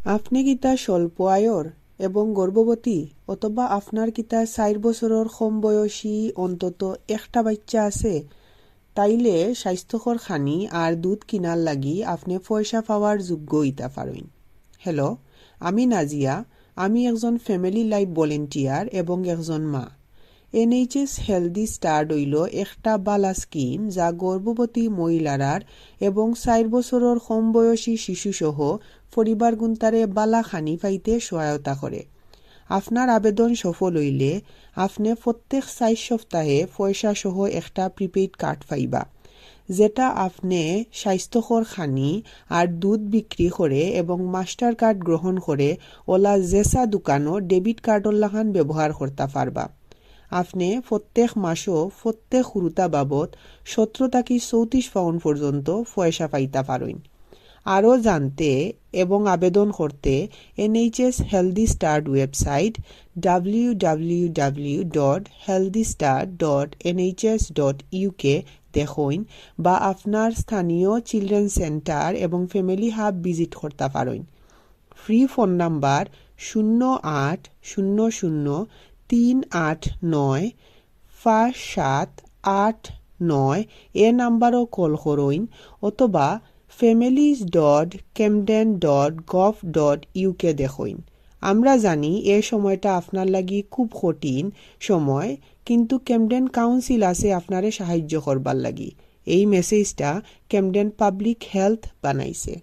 আপনি কিতা স্বল্প আয়র এবং গর্ভবতী অথবা আপনার কিতা চার বছরের কম বয়সী অন্তত একটা বাচ্চা আছে, তাইলে স্বাস্থ্যকর খানি আর দুধ কিনার লাগি আপনি পয়সা পাওয়ার যোগ্য ইতা পারেন হ্যালো আমি নাজিয়া, আমি একজন ফ্যামিলি লাইফ ভলেন্টিয়ার এবং একজন মা। এনএইচএস হেলদি স্টার্ট হইল একটা বালা স্কিম যা গর্ভবতী মহিলারার এবং চার বছরের কম বয়সী শিশুসহ পরিবার গুন্তারে বালা খানি পাইতে সহায়তা করে। আপনার আবেদন সফল হইলে আপনি প্রত্যেক চার সপ্তাহে পয়সা সহ একটা প্রিপেইড কার্ড পাইবা, যেটা আপনি স্বাস্থ্যকর খানি আর দুধ বিক্রি করে এবং মাস্টার কার্ড গ্রহণ করে ওলা জেসা দোকানও ডেবিট কার্ডর লাগান ব্যবহার করতে পারবা আপনি প্রত্যেক মাসও প্রত্যেক হুরুতা বাবদ সতেরো থাকি চৌত্রিশ পাউন্ড পর্যন্ত পয়সা পাইতা পারেন আরও জানতে এবং আবেদন করতে NHS healthy start website W W W dot healthy start dot NHS dot UK দেখুন বা আপনার স্থানীয় চিলড্রেন সেন্টার এবং ফ্যামিলি হাব ভিজিট করতে পারেন ফ্রি ফোন নাম্বার শূন্য আট শূন্য শূন্য তিন আট নয়, পাঁচ সাত আট নয় এ নাম্বারও কল করইন অথবা families dot Camden dot gov dot UK দেখইন আমরা জানি এ সময়টা আপনার লাগি খুব কঠিন সময়, কিন্তু ক্যামডেন কাউন্সিল আছে আপনারে সাহায্য করবার লাগি। এই মেসেজটা ক্যামডেন পাবলিক হেলথ বানাইছে।